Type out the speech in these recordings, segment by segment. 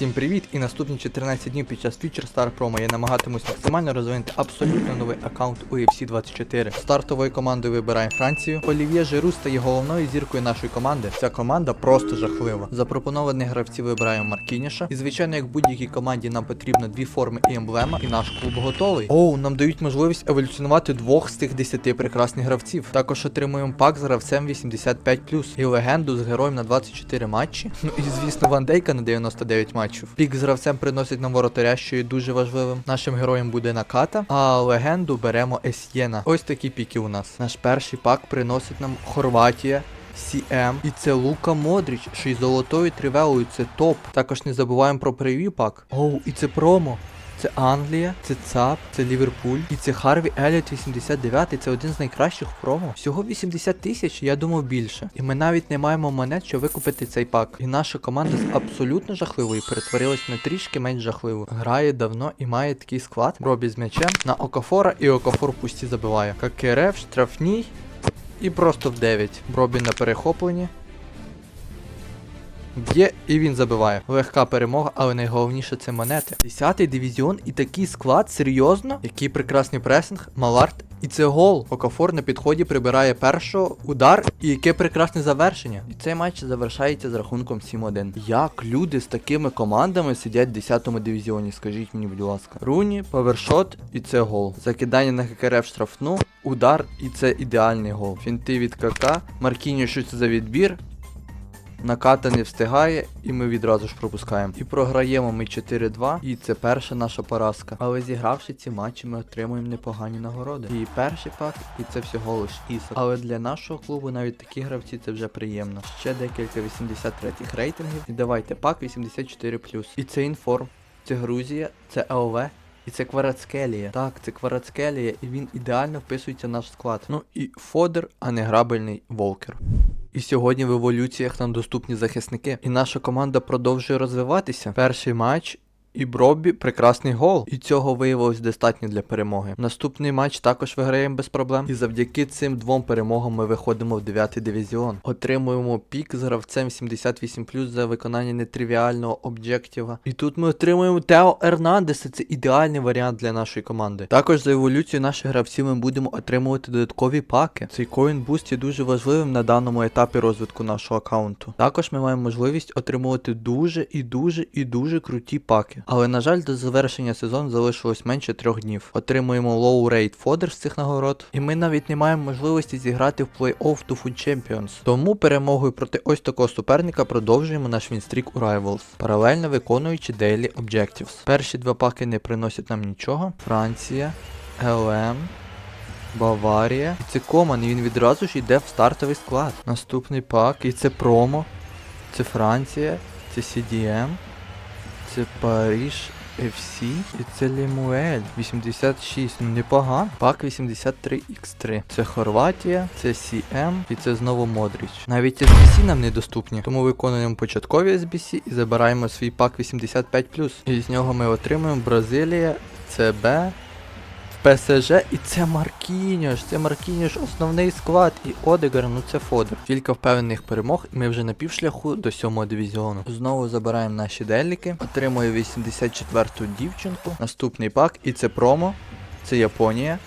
Всім привіт! І наступні 14 днів під час Future Star Promo я намагатимусь максимально розвинути абсолютно новий аккаунт UFC 24. Стартовою командою вибираємо Францію. Олів'є Жиру стає головною зіркою нашої команди. Ця команда просто жахлива. Запропонованих гравців вибираємо Маркініша. І звичайно, як будь-якій команді нам потрібно дві форми і емблема, і наш клуб готовий. Оу, нам дають можливість еволюціонувати двох з тих 10 прекрасних гравців. Також отримуємо пак з гравцем 85 і легенду з героєм на 24 матчі. Ну і звісно, Ван Дейка на 99 матчів. Пік з гравцем приносить нам воротаря, що є дуже важливим. Нашим героєм буде наката, а легенду беремо Есьєна. Ось такі піки у нас. Наш перший пак приносить нам Хорватія. CM. І це Лука Модріч, що й золотою тривелою, це топ. Також не забуваємо про прев'ю пак. Оу, і це промо. Це Англія, це ЦАП, це Ліверпуль. І це Харві Еліот 89. Це один з найкращих промо. Всього 80 тисяч, я думав більше. І ми навіть не маємо монет, щоб викупити цей пак. І наша команда з абсолютно жахливої перетворилась на трішки менш жахливу. Грає давно і має такий склад. Робі з м'ячем на Окафора і Окафор пусті забиває. Какерев, штрафній. І просто в 9. Бробін на перехопленні. Б'є і він забиває. Легка перемога, але найголовніше це монети. Десятий дивізіон і такий склад, серйозно? Який прекрасний пресинг, Маларт. І це гол. Окафор на підході прибирає першого удар, і яке прекрасне завершення. І цей матч завершається з рахунком 7-1. Як люди з такими командами сидять в 10-му дивізіоні? Скажіть мені, будь ласка. Руні, павершот, і це гол. Закидання на ККР штрафну, удар, і це ідеальний гол. Фінти від КК, Маркіньо, що це за відбір. Наката не встигає, і ми відразу ж пропускаємо. І програємо ми 4-2, і це перша наша поразка. Але зігравши ці матчі, ми отримуємо непогані нагороди. І перший пак, і це всього лиш ісок. Але для нашого клубу навіть такі гравці це вже приємно. Ще декілька 83-х рейтингів. І давайте пак 84. І це інформ, це Грузія, це ЛВ. І це Кварацкелія. Так, це Кварацкелія, і він ідеально вписується в наш склад. Ну і Фодер, а не грабельний Волкер. І сьогодні в еволюціях нам доступні захисники. І наша команда продовжує розвиватися. Перший матч. І Бробі прекрасний гол. І цього виявилось достатньо для перемоги. Наступний матч також виграємо без проблем. І завдяки цим двом перемогам ми виходимо в 9 дивізіон. Отримуємо пік з гравцем 78 за виконання нетривіального об'єктива. І тут ми отримуємо Тео Ернандеса. Це ідеальний варіант для нашої команди. Також за еволюцію наших гравців ми будемо отримувати додаткові паки. Цей коін буст є дуже важливим на даному етапі розвитку нашого аккаунту. Також ми маємо можливість отримувати дуже і дуже і дуже круті паки. Але на жаль, до завершення сезону залишилось менше трьох днів. Отримуємо rate фодер з цих нагород, і ми навіть не маємо можливості зіграти в плей-офф to Food Champions. Тому перемогою проти ось такого суперника продовжуємо наш вінстрік у Rivals, паралельно виконуючи Daily Objectives. Перші два паки не приносять нам нічого. Франція, ЛМ. Баварія. І це Коман, і він відразу ж йде в стартовий склад. Наступний пак, і це промо. Це Франція, це CDM. Це Париж FC і це Лемуель 86. Ну непогано. Пак 83X3. Це Хорватія, це CM і це знову Модріч. Навіть SBC нам недоступні, тому виконуємо початкові SBC і забираємо свій пак 85. І з нього ми отримуємо Бразилія, CB. ПСЖ і це Маркіньош, це Маркіньош, основний склад. І Одегар, ну це Фодер. Кілька впевнених перемог, і ми вже на півшляху до сьомого дивізіону. Знову забираємо наші деліки. Отримує 84-ту дівчинку. Наступний пак, і це промо, це Японія.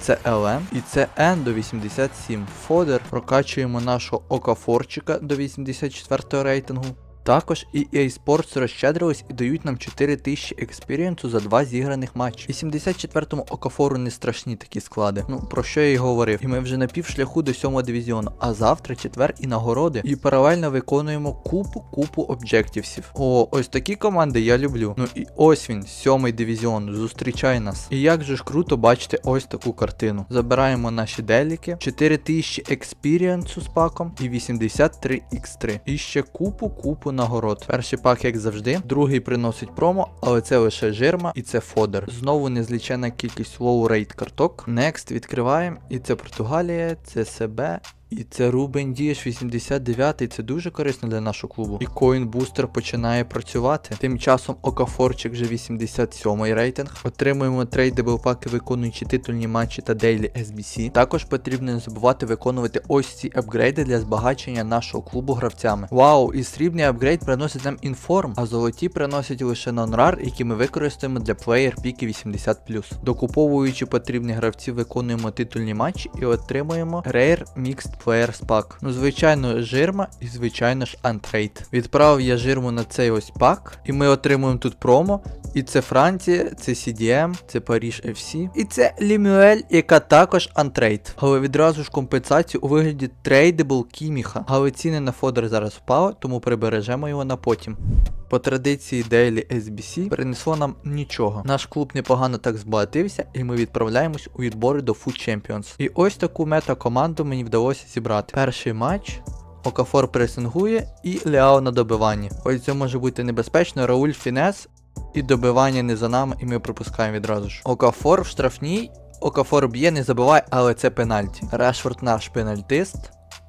Це ЛМ і це N до 87. Фодер. Прокачуємо нашого Окафорчика до 84 рейтингу. Також EA Sports розщедрились і дають нам 4000 експірієнсу за два зіграних матчі. 84-му Окафору не страшні такі склади. Ну про що я й говорив. І ми вже на півшляху до 7 дивізіону. А завтра четвер і нагороди. І паралельно виконуємо купу купу об'єктивсів. О, ось такі команди я люблю. Ну і ось він, сьомий дивізіон. Зустрічай нас. І як же ж круто бачити ось таку картину. Забираємо наші деліки, 4000 експірієнсу з паком і 83 x3. І ще купу купу нагород. Перший пак, як завжди, другий приносить промо, але це лише жирма і це фодер. Знову незлічена кількість low rate карток. Next відкриваємо, і це Португалія, це СБ. І це Рубен Дієш 89 це дуже корисно для нашого клубу. І Booster починає працювати. Тим часом Окафорчик вже 87 рейтинг. Отримуємо трейдебл паки, виконуючи титульні матчі та дейлі SBC. Також потрібно не забувати виконувати ось ці апгрейди для збагачення нашого клубу гравцями. Вау, і срібний апгрейд приносить нам інформ, а золоті приносять лише нон-рар, які ми використаємо для плеєр піки 80. Докуповуючи потрібні гравці, виконуємо титульні матчі і отримуємо Rare Mixed Players Pack. Ну, звичайно, жирма і звичайно ж антрейд. Відправив я жирму на цей ось пак, і ми отримуємо тут промо. І це Франція, це CDM, це Паріж FC. І це Лімюель, яка також антрейд. Але відразу ж компенсацію у вигляді трейдебл Кіміха. Але ціни на фодер зараз впали, тому прибережемо його на потім. По традиції Daily SBC принесло нам нічого. Наш клуб непогано так збагатився, і ми відправляємось у відбори до Food Champions. І ось таку мета-команду мені вдалося зібрати. Перший матч. Окафор пресингує і Леао на добиванні. Ось це може бути небезпечно. Рауль Фінес і добивання не за нами, і ми пропускаємо відразу ж. Окафор в штрафній. Окафор б'є, не забиває, але це пенальті. Решфорд наш пенальтист.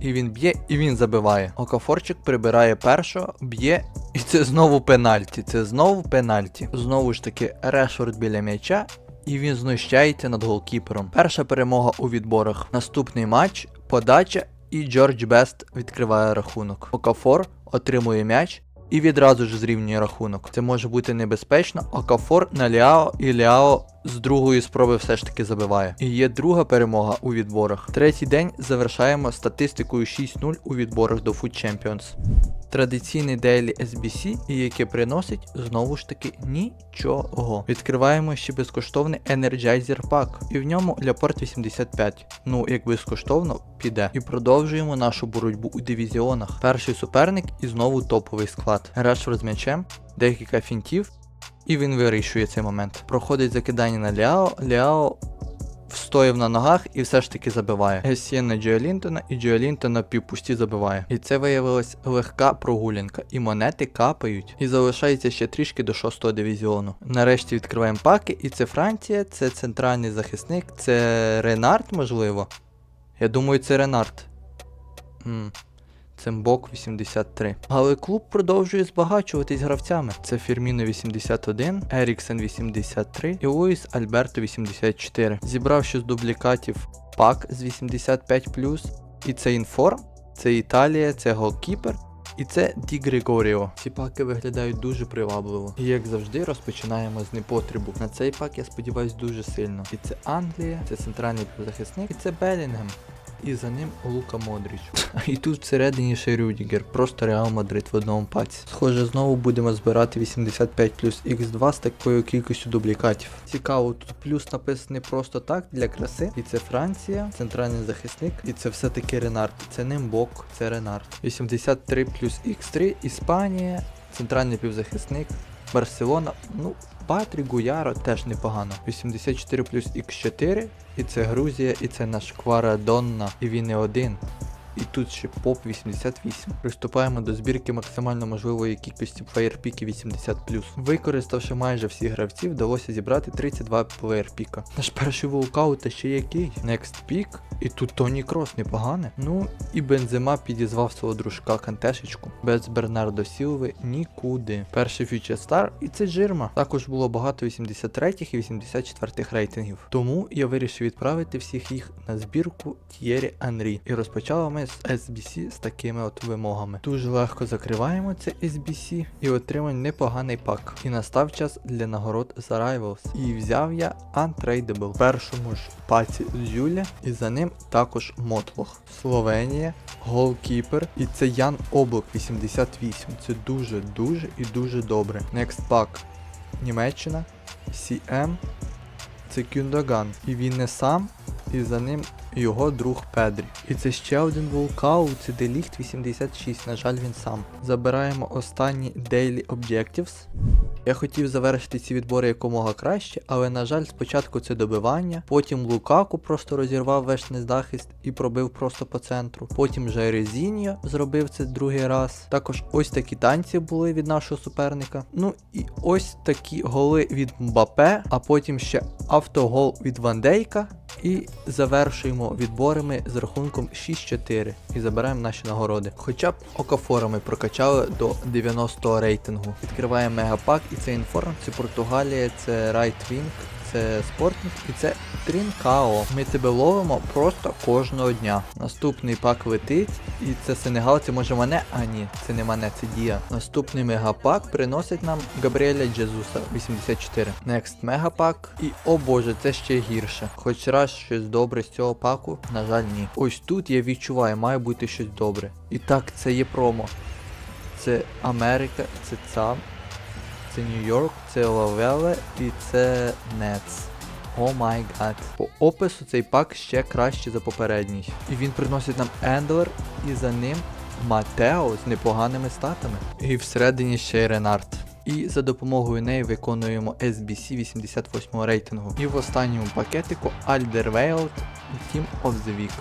І він б'є, і він забиває. Окафорчик прибирає першого, б'є, і це знову пенальті. Це знову пенальті. Знову ж таки, Решфорд біля м'яча. І він знущається над голкіпером. Перша перемога у відборах. Наступний матч, подача, і Джордж Бест відкриває рахунок. Окафор отримує м'яч. І відразу ж зрівнює рахунок. Це може бути небезпечно. Окафор на Ліао і Ліао з другої спроби все ж таки забиває. І є друга перемога у відборах. Третій день завершаємо статистикою 6-0 у відборах до Food Champions. Традиційний Daily SBC, яке приносить знову ж таки нічого. Відкриваємо ще безкоштовний Energizer Pack, і в ньому Ляпорт 85. Ну, як безкоштовно, піде. І продовжуємо нашу боротьбу у дивізіонах. Перший суперник і знову топовий склад. Решфорд з м'ячем, декілька фінтів. І він вирішує цей момент. Проходить закидання на Ляо. Ляо встояв на ногах і все ж таки забиває. Гесієн на Джоелінтона і Джоелінтона півпусті забиває. І це виявилась легка прогулянка. І монети капають. І залишається ще трішки до 6-го дивізіону. Нарешті відкриваємо паки, і це Франція, це центральний захисник, це Ренард, можливо. Я думаю, це Ренард. М. Цембок 83. Але клуб продовжує збагачуватись гравцями. Це Фірміно 81, Еріксен 83 і Луїс Альберто 84. Зібрав ще з дублікатів пак з 85 І це інформ, це Італія, це голкіпер. І це Ді Григоріо. Ці паки виглядають дуже привабливо. І як завжди, розпочинаємо з непотребу. На цей пак я сподіваюсь дуже сильно. І це Англія, це центральний захисник, і це Белінгем. І за ним Лука Модріч. І тут всередині ще Рюдігер, просто Реал Мадрид в одному паці. Схоже, знову будемо збирати 85 плюс Х2 з такою кількістю дублікатів. Цікаво, тут плюс написаний просто так для краси. І це Франція, центральний захисник, і це все-таки Ренард. Це не Мбок, це Ренард. 83 плюс Х3, Іспанія, центральний півзахисник. Барселона, ну, Патрі Гуяро теж непогано. 84 плюс Х4, і це Грузія, і це наш Кварадонна, і він не один. І тут ще поп 88. Приступаємо до збірки максимально можливої кількості плеєр-піків 80. Використавши майже всіх гравців, вдалося зібрати 32 плеєр-піка. Наш перший волкаут та ще який. Next пік. І тут Тоні Крос непогане. Ну і Бензема підізвав свого дружка Кантешечку. Без Бернардо Сілви нікуди. Перший фьючер стар і це Джирма. Також було багато 83-х і 84-х рейтингів. Тому я вирішив відправити всіх їх на збірку Т'єрі Анрі. І розпочали ми з SBC з такими от вимогами. Дуже легко закриваємо це SBC і отримаємо непоганий пак. І настав час для нагород за Rivals. І взяв я Untradable. В першому ж паці з Юля, і за ним також Мотлох. Словенія, голкіпер. І це Ян Облак 88. Це дуже-дуже і дуже добре. Next pack. Німеччина, CM, це Кюндаган. І він не сам, і за ним його друг Педрі. І це ще один вулкау, це Деліхт 86, на жаль, він сам. Забираємо останні Daily Objectives. Я хотів завершити ці відбори якомога краще, але на жаль, спочатку це добивання, потім Лукаку просто розірвав вершний захист і пробив просто по центру. Потім же Резіньо зробив це другий раз. Також ось такі танці були від нашого суперника. Ну і ось такі голи від Мбапе, а потім ще автогол від Вандейка. І завершуємо відборами з рахунком 6-4 і забираємо наші нагороди. Хоча б окафорами прокачали до 90 рейтингу. Відкриваємо мегапак, і це інформ, Португалія, це Райтвінг, це спортник і це Трінкао. Ми тебе ловимо просто кожного дня. Наступний пак летить, і це Сенегал, це може мене? А ні, це не мене, це Дія. Наступний мегапак приносить нам Габріеля Джезуса 84. Next мегапак. І о боже, це ще гірше. Хоч раз щось добре з цього паку, на жаль, ні. Ось тут я відчуваю, має бути щось добре. І так, це є промо. Це Америка, це ЦАМ, це Нью-Йорк, це Лавеле і це Нетс. О май гад. По опису цей пак ще краще за попередній. І він приносить нам Ендлер, і за ним Матео з непоганими статами. І всередині ще й Ренард. І за допомогою неї виконуємо SBC 88 рейтингу. І в останньому пакетику Alderweireld і Team of the Week.